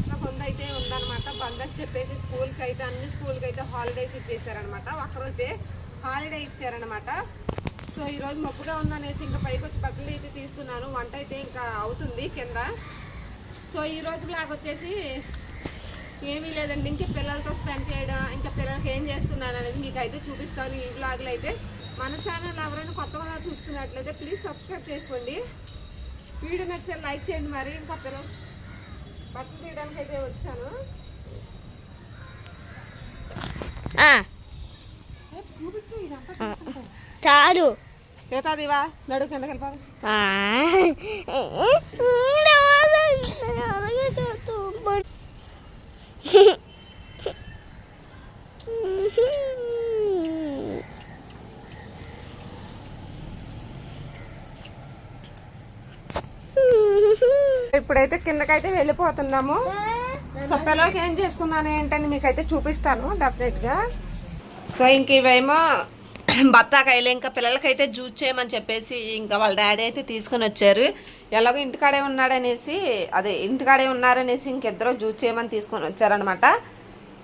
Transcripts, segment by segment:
రాష్ట్ర బంద్ అయితే ఉందన్నమాట. బంద్ అని చెప్పేసి స్కూల్కి అయితే అన్ని స్కూల్కి అయితే హాలిడేస్ ఇచ్చేసారనమాట ఒక్కరోజే హాలిడే ఇచ్చారనమాట సో ఈరోజు మబ్బుగా ఉందనేసి ఇంకా పైకి వచ్చి బట్టలు అయితే తీస్తున్నాను. వంట అయితే ఇంకా అవుతుంది కింద. సో ఈ రోజు బ్లాగ్ వచ్చేసి ఏమీ లేదండి. ఇంకా పిల్లలతో స్పెండ్ చేయడం ఇంకా పిల్లలకి ఏం చేస్తున్నాను అనేది మీకు అయితే చూపిస్తాను ఈ బ్లాగ్లో అయితే మన ఛానల్ ఎవరైనా కొత్తగా చూస్తున్నట్లయితే ప్లీజ్ సబ్స్క్రైబ్ చేసుకోండి. వీడియో నచ్చితే లైక్ చేయండి మరి. ఇంకా పిల్లలు బట్టలు తీయడానికి అయితే వచ్చాను. చాలు. ఏతాదివా నడు అలాగే చేస్తూ ఇప్పుడైతే కిందకైతే వెళ్ళిపోతున్నాము. సో పిల్లలకి ఏం చేస్తున్నాను ఏంటని మీకైతే చూపిస్తాను డెఫినెట్గా. సో ఇంక ఇవేమో బత్తాకాయలు ఇంకా పిల్లలకైతే జ్యూస్ చేయమని చెప్పేసి ఇంకా వాళ్ళ డాడీ అయితే తీసుకొని వచ్చారు. ఎలాగో ఇంటికాడే ఉన్నాడనేసి అదే ఇంటికాడే ఉన్నారనేసి ఇంకిద్దరు జ్యూస్ చేయమని తీసుకొని వచ్చారనమాట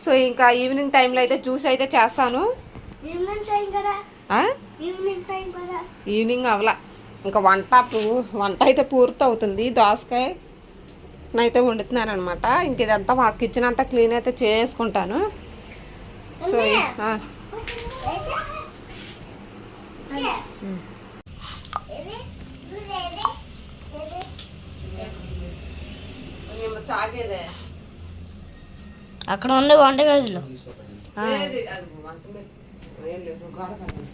సో ఇంకా ఈవినింగ్ టైంలో అయితే జ్యూస్ అయితే చేస్తాను. ఈవినింగ్ అవలా. ఇంకా వంట వంట అయితే పూర్తి అవుతుంది దోసకాయ అయితే వండుతున్నాను అనమాట ఇంక ఇదంతా మా కిచెన్ అంతా క్లీన్ అయితే చేసుకుంటాను. సో అక్కడ లేదు, గోడ కట్టండి.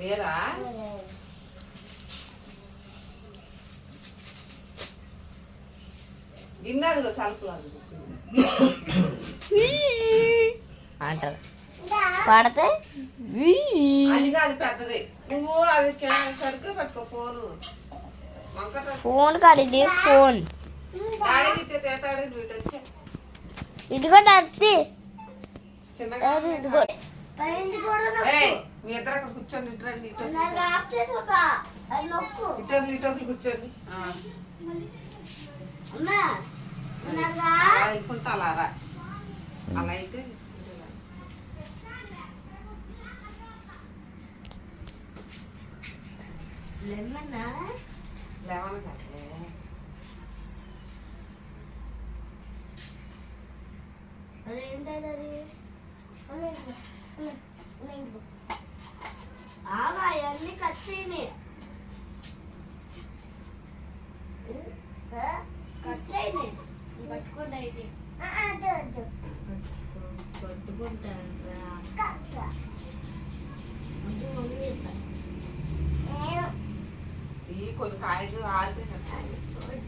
లేరా? గిన్నె సల్పులు అంటారు. పడితే? అది కాదు పెద్దది. నువ్వు అది క్యా- సరిగ్గా పట్టుకో ఫోను. వంకట ఫోన్ ఇదిగో అత్తి చిన్నగా ఇదిగో. మీ ఇద్దరు అక్కడ కూర్చోండి ఇటు రండి ఇటు ఇటోకులు ఇటోకులు కూర్చోండి. ఆ. అలా అలా రా. అలా అయితే లేవను? కదా అవన్నీ కట్ చేయని కట్ చేయని పట్టుకోండి అయితే పట్టుకుంటాను కొన్ని కాయలు ఆరిపోయినాయి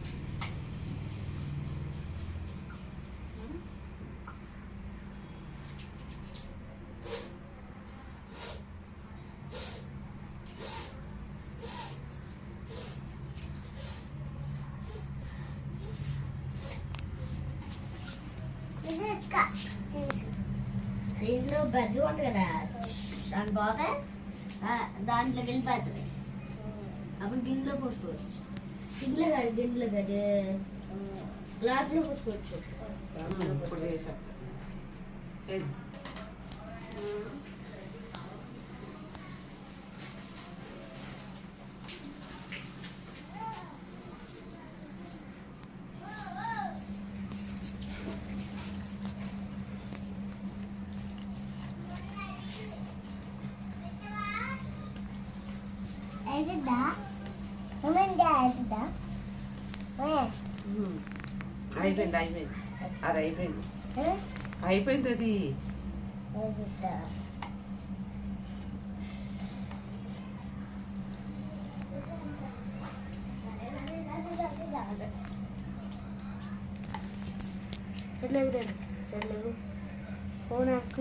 దీంట్లో బజ్జి ఉంటుంది కదా. దాని పోతే ఆ, దాంట్లోకి వెళ్ళిపోతుంది అప్పుడు గిన్నెలో పోసుకోవచ్చు. గిన్నెలో కాదు గిన్నెలో కాదు. గ్లాసులో పోసుకోవచ్చు. అయిపోయింది అయిపోయింది. అది అయిపోయింది. అయిపోయింది అది. ఫోన్ అక్క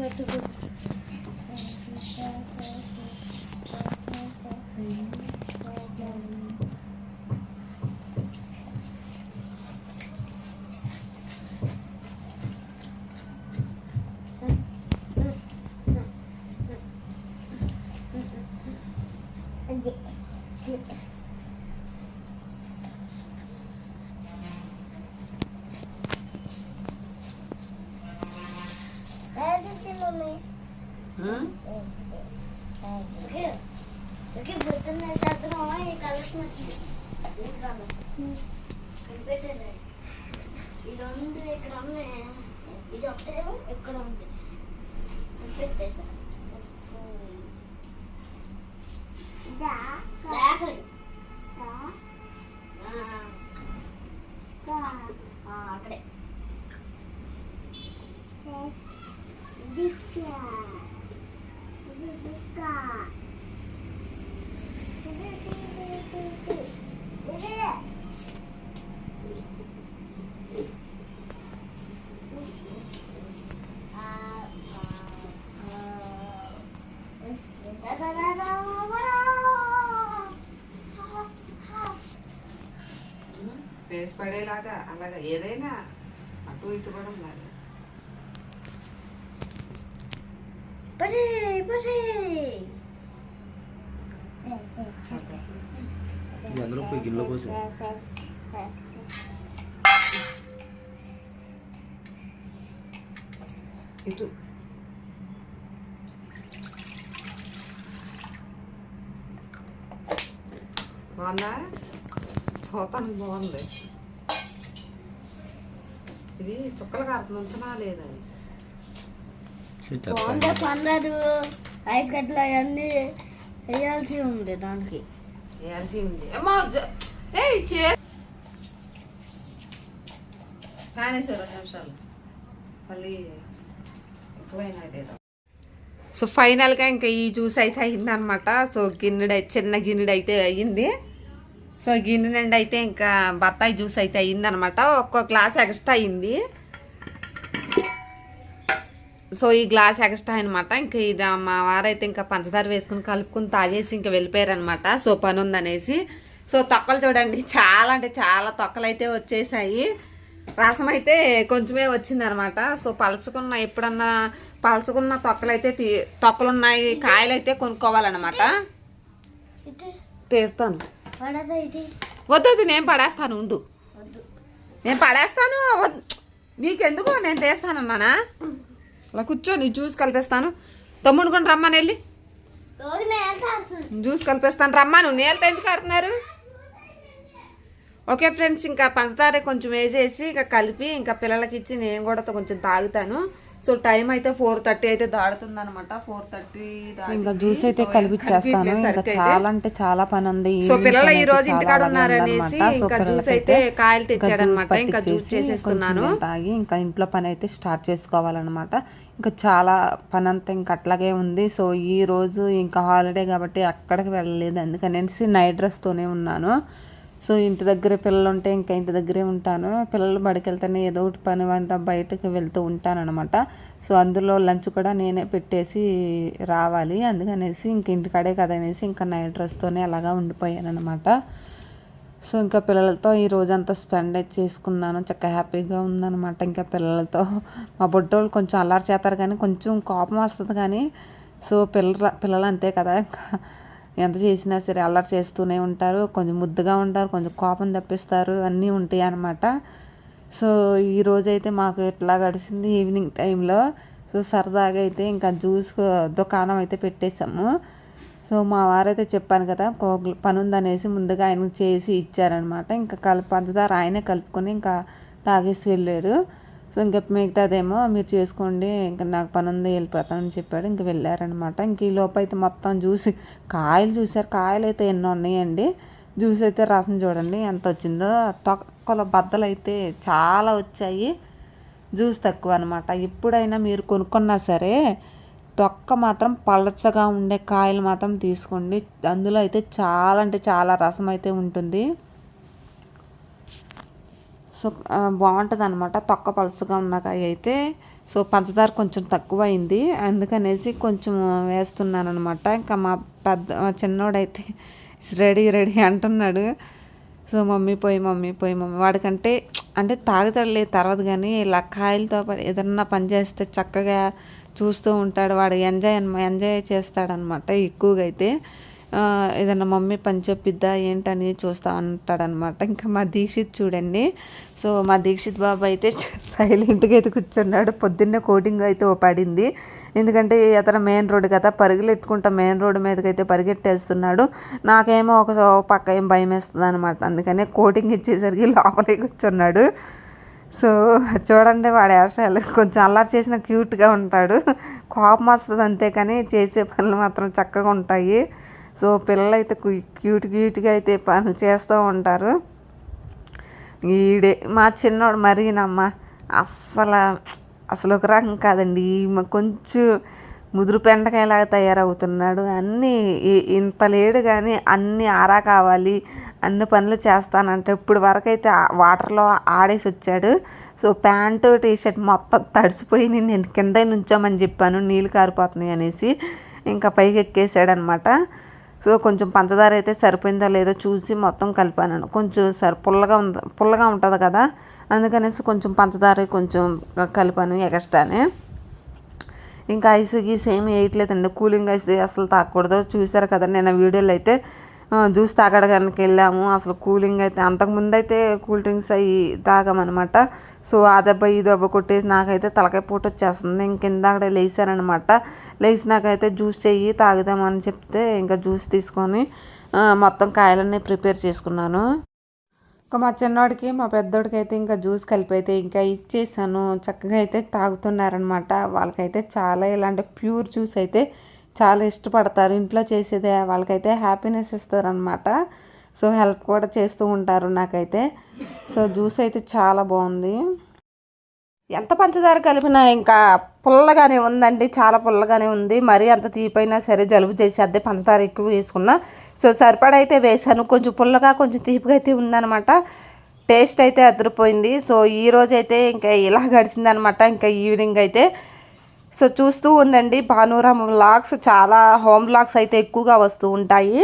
ఈ రెండు ఇక్కడ ఉన్నాయి ఇది ఒకటేమో ఇక్కడ ఉంది పెట్టేసా. ఫేస్ పడేలాగా అలాగా ఏదైనా అటు ఇటు కూడా ఉండాలి పోయి గిన్నెలో పోసి ఇటు. బాగుందా చూతానికి బాగుంది. ఇది చుక్కలు కారుతుంది ఉంచనా లేదని పండదు ఐస్ గడ్డలు అవన్నీ వేయాల్సి ఉంది దానికి. వేయాల్సి ఉంది. నిమిషాలు. మళ్ళీ ఎక్కువైనా ఇదేదో. సో ఫైనల్గా ఇంకా ఈ జ్యూస్ అయితే అయిందనమాట సో గిన్నెడు అయితే చిన్న గిన్నెడు అయితే అయ్యింది. సో గిన్నె నుండి అయితే ఇంకా బత్తాయి జ్యూస్ అయితే అయ్యిందనమాట. ఒక్కో గ్లాస్ ఎక్స్ట్రా అయింది సో ఈ గ్లాస్ ఎక్స్ట్రా అనమాట ఇంకా ఇది మా వారైతే ఇంకా పంచదార వేసుకుని కలుపుకుని తాగేసి ఇంకా వెళ్ళిపోయారనమాట. సో పని ఉందనేసి. సో తొక్కలు చూడండి చాలా అంటే చాలా తొక్కలు అయితే వచ్చేసాయి. రసం అయితే కొంచెమే వచ్చిందనమాట. సో పలుచుకున్న ఎప్పుడన్నా పలుచుకున్న తొక్కలు అయితే తీ తొక్కలు ఉన్నాయి కాయలు అయితే కొనుక్కోవాలన్నమాట తీస్తాను. వద్దొద్దు నేను పడేస్తాను ఉండు. వద్దు. నేను పడేస్తాను నీకెందుకు? నేను తీస్తానన్నానా? అలా కూర్చో నీ జ్యూస్ కలిపేస్తాను. తమ్ముడు కూడా రమ్మని వెళ్ళి. జ్యూస్ కలిపేస్తాను రమ్మను నీళ్ళతో ఎందుకు ఆడుతున్నారు? ఓకే ఫ్రెండ్స్ ఇంకా పంచదార కొంచెం వేసేసి ఇంకా కలిపి ఇంకా పిల్లలకి ఇచ్చి నేను కూడా కొంచెం తాగుతాను. సో టైం అయితే ఫోర్ థర్టీ అయితే దాడుతుంది అనమాట ఫోర్ థర్టీ ఇంకా జ్యూస్ అయితే కలిపిచ్చేస్తాను. ఇంకా చాలా అంటే చాలా పని ఉంది సో పిల్లలు ఈ రోజు ఇంటికాడ ఉన్నారనేసి ఇంకా జ్యూస్ అయితే కాయలు తెచ్చాడనమాట ఇంకా జ్యూస్ కొంచెం తాగి ఇంకా ఇంట్లో పని అయితే స్టార్ట్ చేసుకోవాలన్నమాట. ఇంకా చాలా పని అంతా ఇంకా అట్లాగే ఉంది. సో ఈ రోజు ఇంకా హాలిడే కాబట్టి అక్కడికి వెళ్ళలేదు. అందుకనేసి నైట్ డ్రెస్తోనే ఉన్నాను. సో ఇంటి దగ్గర పిల్లలు ఉంటే ఇంకా ఇంటి దగ్గరే ఉంటాను. పిల్లలు బడికి వెళ్తేనే ఏదో ఒకటి పని అంతా బయటకు వెళ్తూ ఉంటాననమాట. సో అందులో లంచ్ కూడా నేనే పెట్టేసి రావాలి. అందుకనేసి ఇంక ఇంటికాడే కదా అనేసి ఇంకా నైట్ డ్రెస్తోనే అలాగా ఉండిపోయాను అనమాట సో ఇంకా పిల్లలతో ఈ రోజంతా స్పెండ్ చేసుకున్నాను. చక్కగా హ్యాపీగా ఉందన్నమాట ఇంకా పిల్లలతో మా బొడ్డోళ్ళు కొంచెం అల్లరి చేస్తారు కానీ కొంచెం కోపం వస్తుంది కానీ సో పిల్లల పిల్లలు అంతే కదా. ఇంకా ఎంత చేసినా సరే అల్లరి చేస్తూనే ఉంటారు. కొంచెం ముద్దుగా ఉంటారు కొంచెం కోపం తప్పిస్తారు. అన్నీ ఉంటాయి అన్నమాట. సో ఈ రోజైతే మాకు ఎట్లా గడిచింది ఈవినింగ్ టైంలో. సో సరదాగా అయితే ఇంకా జ్యూస్ దుకాణం అయితే పెట్టేశాము. సో మా వారైతే చెప్పాను కదా కో- పని ఉందనేసి ముందుగా ఆయనకు చేసి ఇచ్చారనమాట ఇంకా కలిపి పంచదార ఆయనే కలుపుకొని ఇంకా తాగేసి వెళ్ళాడు. సో ఇంకా మిగతాదేమో మీరు చేసుకోండి ఇంకా నాకు పని ఉంది వెళ్ళిపోతానని చెప్పాడు ఇంకా వెళ్ళారనమాట. ఇంక ఈ లోపు అయితే మొత్తం జ్యూస్ కాయలు చూసారు కాయలు అయితే ఎన్నో ఉన్నాయండి. జ్యూస్ అయితే రసం చూడండి ఎంత వచ్చిందో. తొక్కల బద్దలు అయితే చాలా వచ్చాయి. జ్యూస్ తక్కువ అనమాట. ఎప్పుడైనా మీరు కొనుక్కున్నా సరే తొక్క మాత్రం పలచగా ఉండే కాయలు మాత్రం తీసుకోండి. అందులో అయితే చాలా అంటే చాలా రసం అయితే ఉంటుంది. సో బాగుంటుంది అనమాట తొక్క పలుసుగా ఉన్న కాయ అయితే. సో పంచదార కొంచెం తక్కువ అయింది అందుకనేసి కొంచెం వేస్తున్నాను అనమాట ఇంకా మా పెద్ద మా చిన్నోడైతే రెడీ రెడీ అంటున్నాడు. సో మమ్మీ పోయి మమ్మీ పోయి మమ్మీ. వాడికంటే అంటే తాగుతాడులే తర్వాత కానీ ఇలా కాయలతో పాటు ఏదన్నా పని చేస్తే చక్కగా చూస్తూ ఉంటాడు. వాడు ఎంజాయ్ ఎంజాయ్ చేస్తాడనమాట ఎక్కువగా అయితే. ఏదైనా మమ్మీ పని చెప్పిద్దా ఏంటని చూస్తూ ఉంటాడనమాట ఇంకా మా దీక్షిత్ చూడండి. సో మా దీక్షిత్ బాబు అయితే సైలెంట్గా అయితే కూర్చున్నాడు. పొద్దున్నే కోటింగ్ అయితే పడింది ఎందుకంటే అతను మెయిన్ రోడ్ కదా పరుగులెట్టుకుంటా మెయిన్ రోడ్డు మీదకి అయితే పరిగెట్టేస్తున్నాడు. నాకేమో ఒక పక్క ఏం భయం వేస్తుంది అనమాట అందుకనే కోటింగ్ ఇచ్చేసరికి లోపలే కూర్చున్నాడు. సో చూడండి వాడి వేషాలు కొంచెం అల్లరి చేసిన క్యూట్గా ఉంటాడు. కోపం వస్తుంది అంతే కానీ చేసే పనులు మాత్రం చక్కగా ఉంటాయి. సో పిల్లలు అయితే క్యూట్ క్యూట్గా అయితే పనులు చేస్తూ ఉంటారు. ఈడే మా చిన్నోడు మరీనమ్మా. అస్సలు అసలు ఒక రకం కాదండి. ఈమె కొంచెం ముదురు పెండకాయలాగా తయారవుతున్నాడు. అన్నీ ఇంత లేడు కానీ అన్నీ ఆరా కావాలి అన్ని పనులు చేస్తానంటే ఇప్పుడు వరకు అయితే వాటర్లో ఆడేసి వచ్చాడు. సో ప్యాంటు టీ షర్ట్ మొత్తం తడిసిపోయి నేను కింద నుంచోమని చెప్పాను. నీళ్ళు కారిపోతున్నాయి అనేసి. ఇంకా పైకి ఎక్కేసాడనమాట సో కొంచెం పంచదార అయితే సరిపోయిందో లేదో చూసి మొత్తం కలిపాను. కొంచెం సరి పుల్లగా ఉంది పుల్లగా ఉంటుంది కదా? అందుకనేసి కొంచెం పంచదార కొంచెం కలిపాను ఎగస్ట్రానే. ఇంకా ఐస్ గీస్ ఏమి వేయట్లేదండి. కూలింగ్ ఐస్ అసలు తాకూడదు. చూసారు కదా నేను వీడియోలో అయితే జ్యూస్ తాగడానికి వెళ్ళాము. అసలు కూలింగ్ అయితే అంతకుముందు అయితే కూల్ డ్రింక్స్ అవి తాగామన్నమాట. సో ఆ దెబ్బ ఈ దెబ్బ కొట్టేసి నాకైతే తలకాయ పూట వచ్చేస్తుంది. ఇంకిందాక లేచానమాట లేచినాకైతే జ్యూస్ చెయ్యి తాగుదామని చెప్తే ఇంకా జ్యూస్ తీసుకొని మొత్తం కాయలన్నీ ప్రిపేర్ చేసుకున్నాను. ఇంకా మా చిన్నవాడికి మా పెద్దోడికి అయితే ఇంకా జ్యూస్ కలిపి అయితే ఇంకా ఇచ్చేసాను. చక్కగా అయితే తాగుతున్నారనమాట వాళ్ళకైతే చాలా ఇలాంటి ప్యూర్ జ్యూస్ అయితే చాలా ఇష్టపడతారు. ఇంట్లో చేసేదే వాళ్ళకైతే హ్యాపీనెస్ ఇస్తారనమాట సో హెల్ప్ కూడా చేస్తూ ఉంటారు నాకైతే. సో జ్యూస్ అయితే చాలా బాగుంది. ఎంత పంచదార కలిపినా ఇంకా పుల్లగానే ఉందండి. చాలా పుల్లగానే ఉంది. మరీ అంత తీపైనా సరే జలుబు చేసి అదే పంచదార ఎక్కువ వేసుకున్నా. సో సరిపడా అయితే వేసాను. కొంచెం పుల్లగా కొంచెం తీపిగా అయితే ఉందన్నమాట. టేస్ట్ అయితే అదిరిపోయింది. సో ఈ రోజైతే ఇంకా ఇలా గడిచిందనమాట ఇంకా ఈవినింగ్ అయితే సో చూస్తూ ఉండండి. భానురామ్ వ్లాగ్స్ చాలా హోమ్ వ్లాగ్స్ అయితే ఎక్కువగా వస్తూ ఉంటాయి.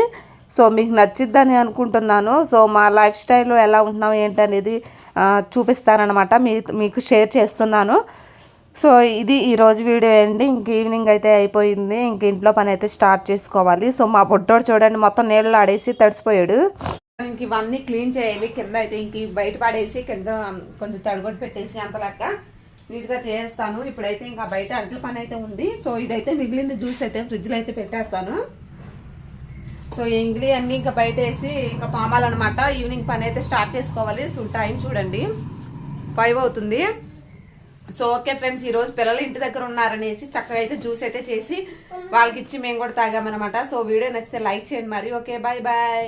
సో మీకు నచ్చిద్దని అనుకుంటున్నాను. సో మా లైఫ్ స్టైల్ ఎలా ఉంటున్నాం ఏంటనేది ఆ, మీ మీకు షేర్ చేస్తున్నాను. సో ఇది ఈరోజు వీడియో అండి. ఇంక ఈవినింగ్ అయితే అయిపోయింది. ఇంక ఇంట్లో పని అయితే స్టార్ట్ చేసుకోవాలి. సో మా బొట్టోడు చూడండి మొత్తం నీళ్ళు ఆడేసి తడిసిపోయాడు. ఇంక ఇవన్నీ క్లీన్ చేయాలి. కింద అయితే ఇంక బయట పడేసి కింద కొంచెం తడిగొట్టు పెట్టేసి అంత లెక్క నీట్గా చేస్తాను. ఇప్పుడైతే ఇంకా బయట అంట్ల పని అయితే ఉంది. సో ఇదైతే మిగిలింది జ్యూస్ అయితే ఫ్రిడ్జ్లో అయితే పెట్టేస్తాను. సో ఇంగ్లీ అన్నీ ఇంకా బయట వేసి ఇంకా తోమాలన్నమాట ఈవినింగ్ పని అయితే స్టార్ట్ చేసుకోవాలి. సో టైం చూడండి. ఫైవ్ అవుతుంది. సో ఓకే ఫ్రెండ్స్ ఈరోజు పిల్లలు ఇంటి దగ్గర ఉన్నారనేసి చక్కగా అయితే జ్యూస్ అయితే చేసి వాళ్ళకి ఇచ్చి మేము కూడా తాగామన్నమాట. సో వీడియో నచ్చితే లైక్ చేయండి మరి. Okay bye bye.